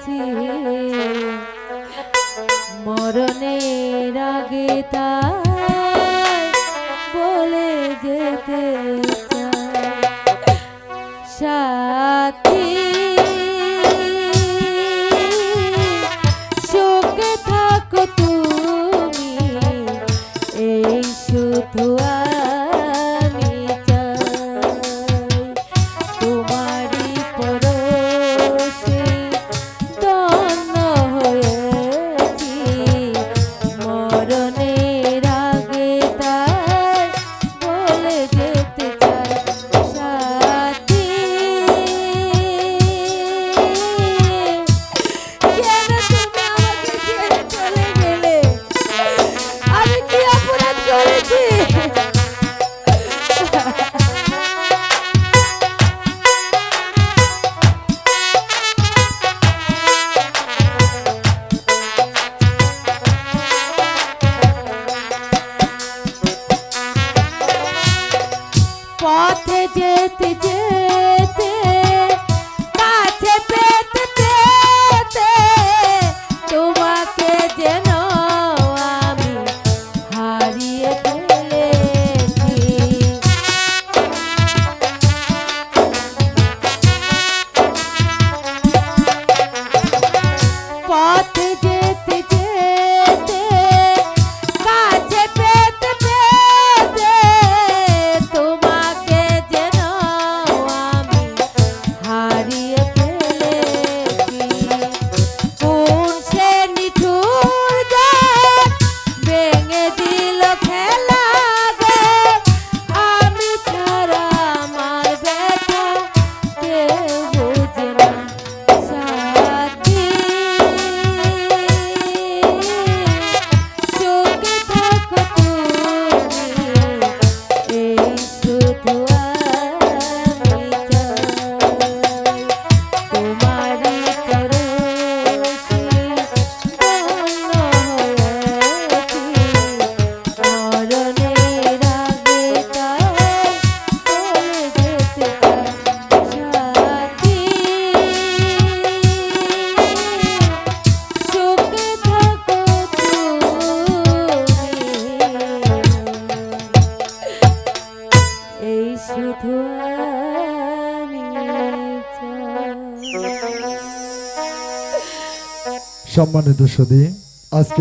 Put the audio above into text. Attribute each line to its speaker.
Speaker 1: আছি। মরণের আগে তা পথে যেতে যেতে pro
Speaker 2: সম্মানিত সদী আজকে